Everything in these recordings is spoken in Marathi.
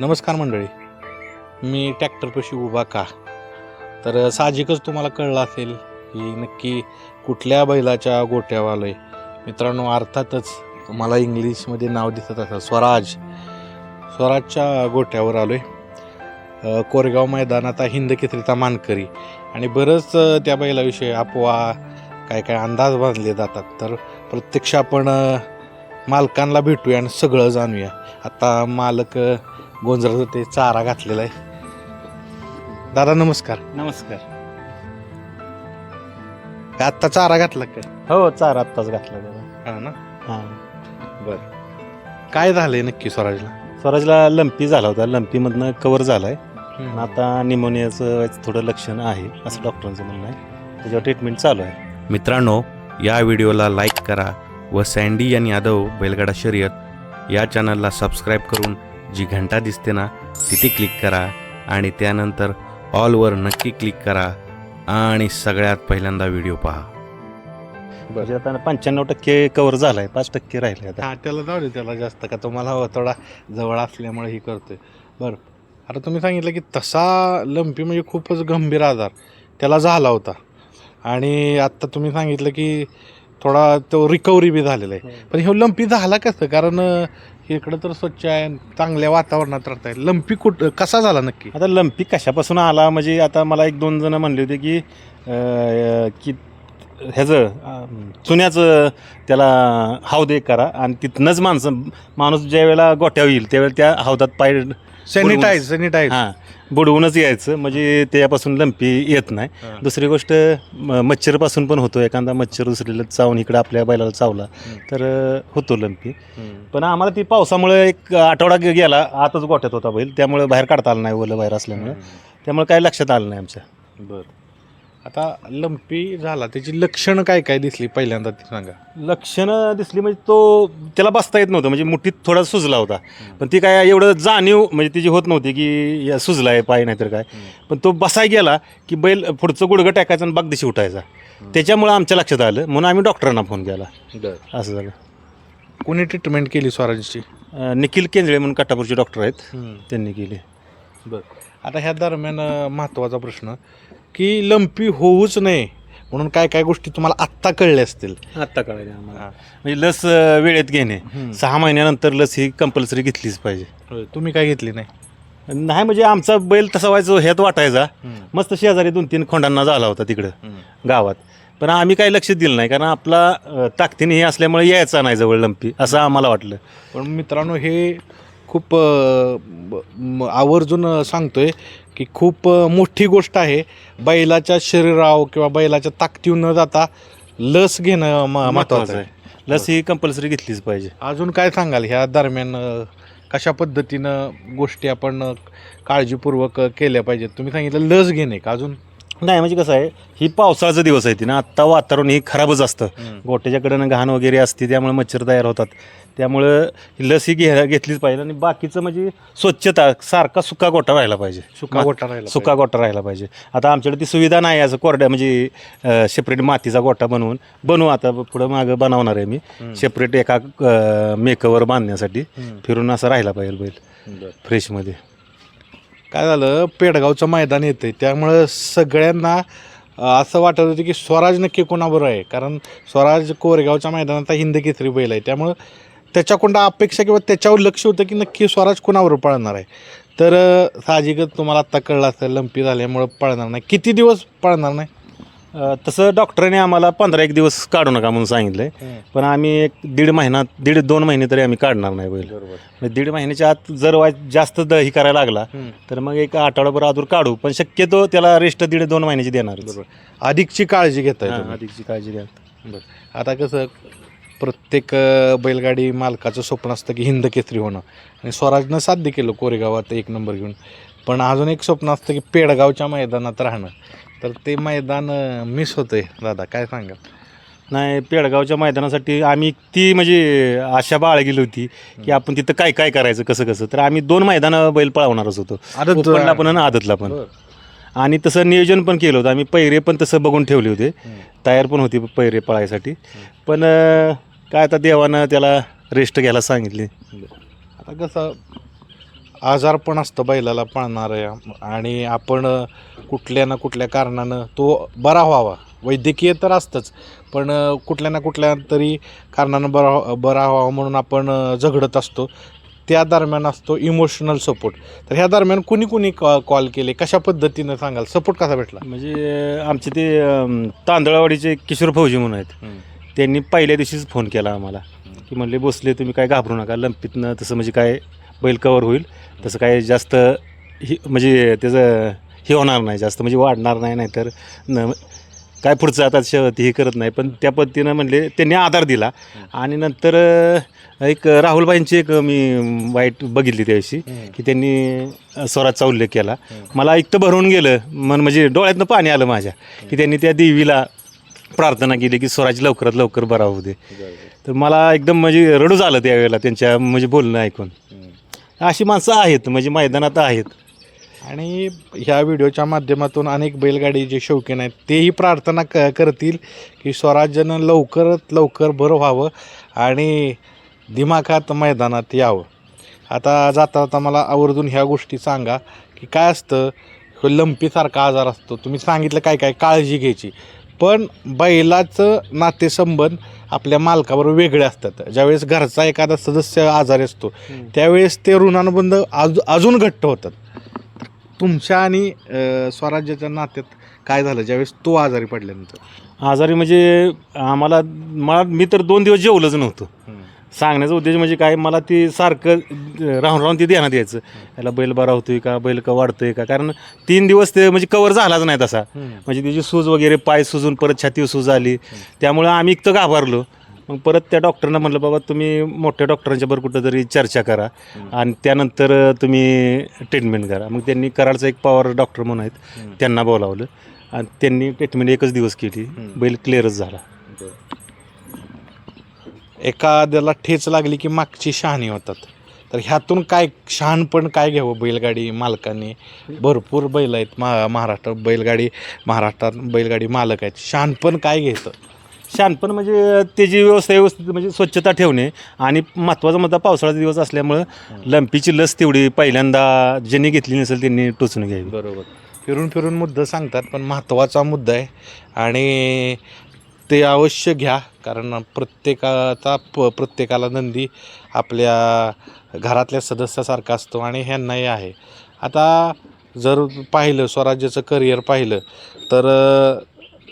नमस्कार मंडळी. मी ट्रॅक्टरपाशी उभा का? तर साहजिकच तुम्हाला कळलं असेल की नक्की कुठल्या बैलाच्या गोट्यावर आलो आहे मित्रांनो अर्थातच तुम्हाला इंग्लिशमध्ये नाव दिसत असं स्वराज. स्वराजच्या गोट्यावर आलो आहे कोरेगाव मैदानात हिंद केसरीचा मानकरी. आणि बरंच त्या बैलाविषयी अफवा काय काय अंदाज बांधले जातात. तर प्रत्यक्ष आपण मालकांना भेटूया आणि सगळं जाणूया. आता मालक गोंजराचं ते चारा घातलेला आहे. दादा नमस्कार. नमस्कार. आत्ता चारा घातला काय हो चार आत्ताच घातला त्याला हा ना? हा. बर. काय झालंय नक्की स्वराजला? स्वराजला लंपी झाला होता. लंपीमधनं कव्हर झालाय. आणि आता निमोनियाचं थोडं लक्षण आहे असं डॉक्टरांचं म्हणणं आहे. त्याच्यावर ट्रीटमेंट चालू आहे. मित्रांनो या व्हिडिओला लाईक करा व सँडी आणि यादव बैलगाडा शर्यत या चॅनलला सबस्क्राईब करून जी घंटा दिसते ना तिथे क्लिक करा आणि त्यानंतर ऑलवर नक्की क्लिक करा आणि सगळ्यात पहिल्यांदा व्हिडिओ पहा. म्हणजे आता पंच्याण्णव टक्के कव्हर झालाय पाच टक्के राहिले आता. हा त्याला जाऊ दे त्याला जास्त का तुम्हाला हवा थोडा जवळ असल्यामुळे ही करतोय. बरं. आता तुम्ही सांगितलं की तसा लंपी म्हणजे खूपच गंभीर आजार त्याला झाला होता. आणि आत्ता तुम्ही सांगितलं की थोडा तो रिकव्हरी बी झालेला आहे. पण हे लंपी झाला कसं? कारण इकडं तर स्वच्छ आहे चांगल्या वातावरणात राहत आहे. लंपी कुठ कसा झाला नक्की? आता लंपी कशापासून आला? म्हणजे आता मला एक दोन जण म्हणले होते की अं, की ह्याचं अं, चुन्याचं त्याला हौद करा आणि तिथनंच माणसं माणूस ज्या वेळेला गोट्यावर येईल त्यावेळेला त्या हौदात पाय सॅनिटाईज सॅनिटाईज हां. बुडवूनच यायचं. म्हणजे त्यापासून लंपी येत नाही. दुसरी गोष्ट म- मच्छरपासून पण होतो. एखादा मच्छर दुसरीला चावून इकडं आपल्या बैलाला चावला तर अं, होतो लंपी. पण आम्हाला ती पावसामुळे एक आठवडा गे- गेला आतच गोठ्यात होता बैल. त्यामुळे बाहेर काढता आलं नाही ओलं बाहेर असल्यामुळे. त्यामुळे काही लक्षात आलं नाही आमच्या. बर. आता लंपी झाला. त्याची लक्षणं काय काय दिसली पहिल्यांदा ती सांगा. लक्षणं दिसली म्हणजे तो त्याला बसता येत नव्हतं. म्हणजे मुठीत थोडा सुजला होता. पण ती काय एवढं जाणीव म्हणजे तिची होत नव्हती की या सुजला आहे पाय नाहीतर काय. पण तो बसाय गेला की बैल पुढचं गुडघं टाकायचं आणि बागदिशी उठायचा. त्याच्यामुळे आमच्या लक्षात आलं. म्हणून आम्ही डॉक्टरांना फोन केला. बर. असं झालं. कोणी ट्रीटमेंट केली स्वराजची? अं, निखिल केंजळे म्हणून कट्टापूरचे डॉक्टर आहेत. त्यांनी केली. बर. आता ह्या दरम्यान अं, महत्त्वाचा प्रश्न. की लंपी होऊच नये. म्हणून काय काय गोष्टी तुम्हाला आत्ता कळल्या असतील. आत्ता कळाले आम्हाला. म्हणजे लस अं, वेळेत घेणे. सहा महिन्यानंतर लस ही कंपल्सरी घेतलीच पाहिजे. होय, तुम्ही काय घेतली नाही? नाही म्हणजे आमचा बैल तसा व्हायचो ह्यात वाटायचा. मस्त शेजारी दोन तीन खोंडांना झाला होता तिकडं गावात. पण आम्ही काही लक्ष दिलं नाही कारण आपला अं, ताकदीने हे असल्यामुळे यायचा नाही जवळ लंपी असं आम्हाला वाटलं. पण मित्रांनो हे खूप अं, ब- म- आवर्जून सांगतोय. की खूप मोठी गोष्ट आहे. बैलाच्या शरीरावर किंवा बैलाच्या ताकदीवर न जाता लस घेणं म- महत्त्वाचं आहे. लस ही कंपल्सरी घेतलीच पाहिजे. अजून काय सांगाल? ह्या दरम्यान कशा पद्धतीनं गोष्टी आपण काळजीपूर्वक केल्या पाहिजेत? तुम्ही सांगितलं लस घेणे का अजून? नाही म्हणजे कसं आहे ही पावसाळ्याचा दिवस आहे ती ना. आत्ता वातावरण ही खराबच असतं. गोट्याच्याकडनं घाण वगैरे असते त्यामुळे मच्छर तयार होतात. त्यामुळं ही लस ही घे घेतलीच पाहिजे आणि बाकीचं म्हणजे स्वच्छता सारखा सुका गोटा राहायला पाहिजे. सुका गोटा राहिला सुका गोटा राहायला पाहिजे. आता आमच्याकडे ती सुविधा नाही असं कोरड्या म्हणजे सेपरेट मातीचा गोटा बनवून. बनवू आता पुढं मागं बनवणार आहे मी. सेपरेट एका मेकवर बांधण्यासाठी. फिरून असं राहायला पाहिजे बैल. फ्रेशमध्ये काय झालं? पेडगावचं मैदान येतं आहे त्यामुळं सगळ्यांना असं वाटत होतं की स्वराज नक्की कोणाबरोबर आहे? कारण स्वराज कोरेगावच्या मैदानाचा हिंद केसरी बैल आहे. त्यामुळं त्याच्याकडून अपेक्षा किंवा त्याच्यावर लक्ष होतं की नक्की स्वराज कोणावर पळणार आहे? तर साहजिकच तुम्हाला आत्ता कळलं असेल लंपी झाल्यामुळं पळणार नाही. किती दिवस पळणार नाही? अ, तसं डॉक्टरांनी आम्हाला पंधरा एक दिवस काढू नका म्हणून सांगितलंय. पण आम्ही एक दीड महिना दीड दोन महिने तरी आम्ही काढणार नाही बैल. म्हणजे दीड महिन्याच्या आत जर वाय जास्त द ही करायला लागला तर मग एक आठवडाभर आदूर काढू. पण शक्यतो त्याला रेस्ट दीड दोन महिन्याची देणार अधिकची काळजी घेताय तुम्ही. अधिकची काळजी घ्या. आता कसं प्रत्येक अ, बैलगाडी मालकाचं स्वप्न असतं की हिंद केसरी होणं. आणि स्वराजनं साध्य केलं कोरेगावात एक नंबर घेऊन. पण अजून एक स्वप्न असतं की पेडगावच्या मैदानात राहणं. तर ते मैदान मिस होतंय. दादा काय सांगाल? नाही पेडगावच्या मैदानासाठी आम्ही ती म्हणजे आशा बाळगली होती की आपण तिथं काय काय करायचं कसं कसं. तर आम्ही दोन मैदानं बैल पळवणारच होतो. आदत- ओपनला पण आणि आदतला पण. आणि तसं नियोजन पण केलं होतं. आम्ही पैरे पण तसं बघून ठेवले होते. तयार पण होती पैरे पळायसाठी. पण अं, काय आता देवानं त्याला रेस्ट घ्यायला सांगितली. आता कसं आजार पण असतं बैलाला पाळणाऱ्या आणि आपण कुठल्या ना कुठल्या कारणानं तो बरा व्हावा. वैद्यकीय तर असतंच पण कुठल्या ना कुठल्या तरी कारणानं बरा बरा व्हावा म्हणून आपण झगडत असतो. त्या दरम्यान असतो इमोशनल सपोर्ट. तर ह्या दरम्यान कुणी कुणी कॉ कॉल केले? कशा पद्धतीनं सांगाल? सपोर्ट कसा भेटला? म्हणजे आमचे ते तांदळावाडीचे किशोर फौजी म्हणून आहेत. त्यांनी पहिल्या दिवशीच फोन केला आम्हाला. की म्हणले बसले तुम्ही काय घाबरू नका. लंपीतनं तसं म्हणजे काय बैल कवर होईल. तसं काय जास्त ही म्हणजे त्याचं हे होणार नाही जास्त म्हणजे वाढणार नाही नाहीतर न काय पुढचं आता श हे करत नाही. पण त्या पद्धतीनं म्हणले त्यांनी आधार दिला. आणि नंतर एक राहुलबाईंची एक मी वाईट बघितली त्या दिवशी की त्यांनी स्वराजचा उल्लेख केला. मला इतकं भरून गेलं मन म्हणजे डोळ्यातनं पाणी आलं माझ्या की त्यांनी त्या देवीला प्रार्थना केली की स्वराज लवकरात लवकर बरा होऊ दे. तर मला एकदम म्हणजे रडूच आलं त्यावेळेला त्यांच्या म्हणजे बोलणं ऐकून. अशी माणसं आहेत म्हणजे मैदानात आहेत. आणि ह्या व्हिडिओच्या माध्यमातून अनेक बैलगाडी जे शौकीन आहेत तेही प्रार्थना क करतील की स्वराज्यानं लवकरात लवकर बरं व्हावं आणि दिमाखात मैदानात यावं. आता जाता जाता मला आवर्जून ह्या गोष्टी सांगा की काय असतं लंपीसारखा आजार असतो. तुम्ही सांगितलं काय काय काळजी घ्यायची. पण बैलाचं नातेसंबंध आपल्या मालकाबरोबर वेगळे असतात. ज्यावेळेस घरचा एखादा सदस्य आजारी असतो त्यावेळेस ते ऋणानुबंध अज अजून घट्ट होतात. तुमच्या आणि अ, स्वराज्याच्या नात्यात काय झालं? ज्यावेळेस तो आजारी पडल्यानंतर. आजारी म्हणजे आम्हाला मला मी तर दोन दिवस जेवलंच नव्हतं. सांगण्याचा उद्देश म्हणजे काय? मला ती सारखं राहून राहून ती ध्यानात यायचं. याला बैल बरा होतोय का? बैल का वाढतोय का? कारण तीन दिवस ते म्हणजे कवर झालाच नाही तसा. म्हणजे त्याची सूज वगैरे पाय सुजून परत छाती सूज आली. त्यामुळं आम्ही इतकं घाबरलो. मग परत त्या डॉक्टरना म्हटलं बाबा तुम्ही मोठ्या डॉक्टरांच्या बरोबर कुठंतरी चर्चा करा आणि त्यानंतर तुम्ही ट्रीटमेंट करा. मग त्यांनी कराडचा एक पॉवर डॉक्टर म्हणून आहेत त्यांना बोलावलं. आणि त्यांनी ट्रीटमेंट एकच दिवस केली. बैल क्लिअरच झाला. एखाद्याला ठेच लागली की मागची शहाणी होतात. तर ह्यातून काय शहाणपण काय घ्यावं बैलगाडी मालकांनी? भरपूर बैल आहेत मा महाराष्ट्रात बैलगाडी महाराष्ट्रात बैलगाडी मालक आहेत. शहाणपण काय घ्यायचं शानपण म्हणजे त्याची व्यवस्था व्यवस्थित म्हणजे स्वच्छता ठेवणे आणि महत्त्वाचा मुद्दा पावसाळ्याचा दिवस असल्यामुळं लंपीची लस तेवढी पहिल्यांदा ज्यांनी घेतली नसेल त्यांनी टोचून घ्यावी. बरोबर. फिरून फिरून मुद्दा सांगतात पण महत्त्वाचा मुद्दा आहे. आणि ते अवश्य घ्या. कारण प्रत्येकाचा प प्रत्येकाला नंदी आपल्या घरातल्या सदस्यासारखा असतो आणि ह्यांनाही आहे. आता जर पाहिलं स्वराज्याचं करिअर पाहिलं तर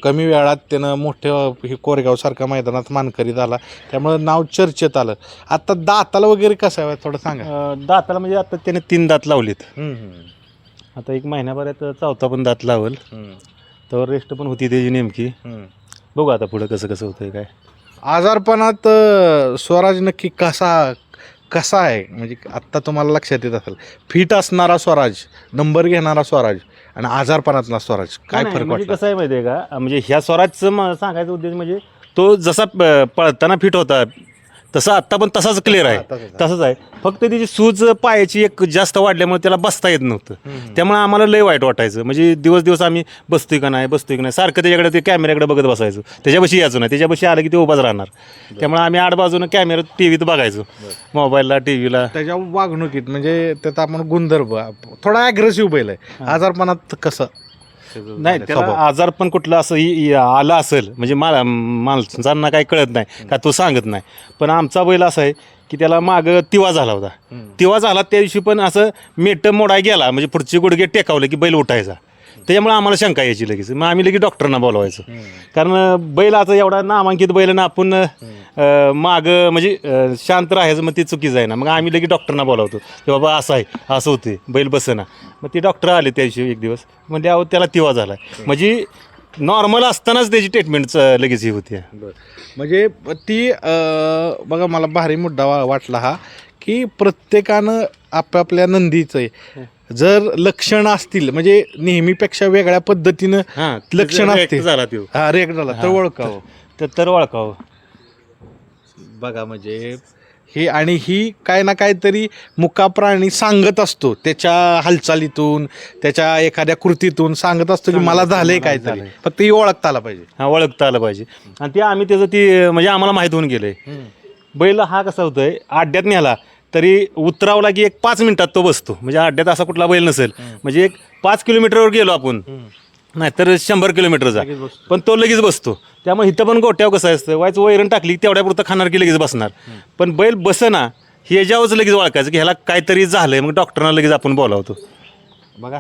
कमी वेळात त्यानं मोठं हे कोरेगावसारख्या मैदानात मानकरी झाला. त्यामुळं नाव चर्चेत आलं. आता दाताला वगैरे कसं आहे? थोडं सांगा. दाताला म्हणजे आता त्याने तीन दात लावलेत. आता एक महिन्याभरात चौथा पण दात लावल. तर रेस्ट पण होती त्याची नेमकी. बघू आता पुढं कसं कसं होतंय काय? आजारपणात अ, स्वराज नक्की कसा कसा आहे? म्हणजे आत्ता तुम्हाला लक्षात येत असेल. फिट असणारा स्वराज नंबर घेणारा स्वराज आणि आजारपणातला स्वराज काय नाही, फरक म्हणजे वाटला? कसं आहे माहिती आहे का? म्हणजे ह्या स्वराजचं म- सांगायचा उद्देश म्हणजे तो जसा प- पळताना फिट होता तसा आत्ता पण तसाच क्लिअर आहे. तसाच आहे. फक्त त्याची सूज पायाची एक जास्त वाढल्यामुळे त्याला बसता येत नव्हतं. त्यामुळे आम्हाला लय वाईट वाटायचं. म्हणजे दिवस दिवस आम्ही बसतोय का नाही बसतोय का नाही सारखं त्याच्याकडे ते कॅमेऱ्याकडे बघत बसायचो. त्याच्यापाशी यायचो नाही. त्याच्यापाशी आलं की ते उभाच राहणार. त्यामुळे आम्ही आठ बाजूनं कॅमेरा टी व्हीत बघायचो. मोबाईलला टी व्हीला त्याच्या वागणुकीत म्हणजे त्यात आपण गुणधर्म थोडा ॲग्रेसिव्ह बैल आहे. आजारपणात कसं? नाही त्याला आजार पण कुठलं असं इ- इ- आलं असेल म्हणजे मा माणसांना काही कळत नाही का तो सांगत नाही. पण आमचा बैल असा आहे की त्याला मागं तिवा झाला होता. तिवा झाला त्या दिवशी पण असं मेट मोडाय गेला म्हणजे पुढचे गुडघे टेकावले की बैल उठायचा. त्याच्यामुळे आम्हाला शंका यायची लगेच. मग आम्ही लगेच डॉक्टरना बोलवायचो. कारण बैल आता एवढा नामांकित बैल ना आपण मागं म्हणजे अं, शांत राहायचं मग ते चुकीचं आहे ना मग आम्ही लगेच डॉक्टरना बोलावतो की बाबा असं आहे असं होते बैल बसना. मग ते डॉक्टर आले त्या दिवशी एक दिवस. म्हणजे अहो त्याला तिवा झाला म्हणजे नॉर्मल असतानाच त्याची ट्रीटमेंट लगेच ही होती म्हणजे ती बघा मला भारी मुद्दा वाटला हा की प्रत्येकानं आपापल्या नंदीचं जर लक्षणं असतील म्हणजे नेहमीपेक्षा वेगळ्या पद्धतीनं हां लक्षण असते. झाला तो. हा रेग झाला. तर हा. ओळखावं. तर तर ओळखावं. बघा म्हणजे हे आणि ही काय ना काहीतरी मुका प्राणी सांगत असतो. त्याच्या हालचालीतून त्याच्या एखाद्या कृतीतून सांगत असतो की मला झालंय काहीतरी. झालंय. फक्त ही ओळखता आला पाहिजे. हा ओळखता आलं पाहिजे. आणि ते आम्ही त्याचं ती म्हणजे आम्हाला माहीत होऊन गेलंय. बैल हा कसा होतोय आड्यात नेला तरी उतरावला की एक पाच मिनिटात तो बसतो. म्हणजे अड्ड्यात असा कुठला बैल नसेल. म्हणजे एक पाच किलोमीटरवर गेलो आपण. नाही तर शंभर किलोमीटरचा. लगेच बसतो. पण तो लगेच बसतो. त्यामुळे इथं पण गोट्यावर कसं असतं वायच वैरण टाकली की तेवढ्या पुरतं खाणार की लगेच बसणार. पण बैल बसना हे याच्यावरच लगेच ओळखायचं की ह्याला काहीतरी झालंय मग डॉक्टरना लगेच आपण बोलावतो. बघा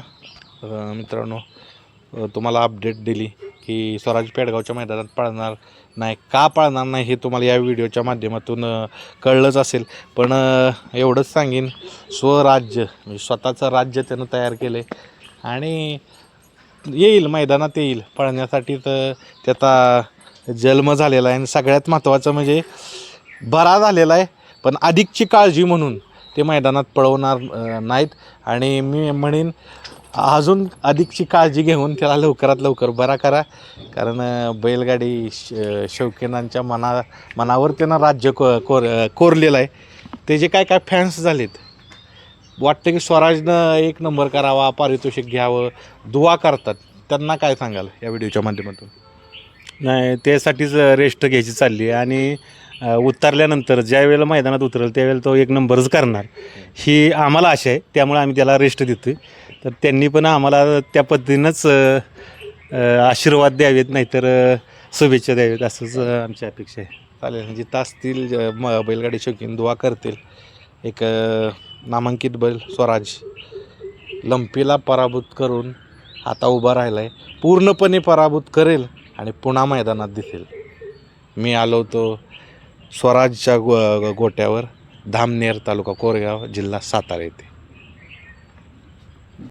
अ, मित्रांनो अ, तुम्हाला अपडेट दिली की स्वराज पेडगावच्या मैदानात पळणार नाही का पळणार नाही हे तुम्हाला या व्हिडिओच्या माध्यमातून अ, कळलंच असेल. पण अ, एवढंच सांगेन स्वराज्य म्हणजे स्वतःचं राज्य त्यानं तयार केलं आणि येईल मैदानात येईल. पळण्यासाठी तर त्याचा जन्म झालेला आहे आणि सगळ्यात महत्त्वाचं म्हणजे बरा झालेला आहे पण अधिकची काळजी म्हणून ते मैदानात पळवणार नाहीत. आणि मी म्हणेन अजून अधिकची काळजी घेऊन त्याला लवकरात लवकर बरा करा. कारण बैलगाडी श शौकीनांच्या मना मनावर त्यांना राज्य को कोर कोरलेलं आहे. त्याचे काय काय फॅन्स झालेत? वाटतं की स्वराजनं एक नंबर करावा पारितोषिक घ्यावं दुवा करतात. त्यांना काय सांगाल या व्हिडिओच्या माध्यमातून? नाही त्यासाठीच रेस्ट घ्यायची चालली आहे आणि उतरल्यानंतर ज्या वेळेला मैदानात उतरेल त्यावेळेला तो एक नंबरच करणार. ही आम्हाला आशा आहे त्यामुळे आम्ही त्याला रेस्ट देतोय. तर त्यांनी पण आम्हाला त्या पद्धतीनंच आशीर्वाद द्यावेत नाहीतर शुभेच्छा द्यावेत असंच आमची अपेक्षा आहे. चालेल. जिथं असतील ज- म बैलगाडी शौकीन दुवा करतील. एक नामांकित बैल स्वराज. लंपीला पराभूत करून आता उभा राहिला आहे पूर्णपणे पराभूत करेल आणि पुन्हा मैदानात दिसेल. मी आलो होतो स्वराजच्या गो गोट्यावर धामनेर तालुका कोरेगाव जिल्हा सातारा येथे.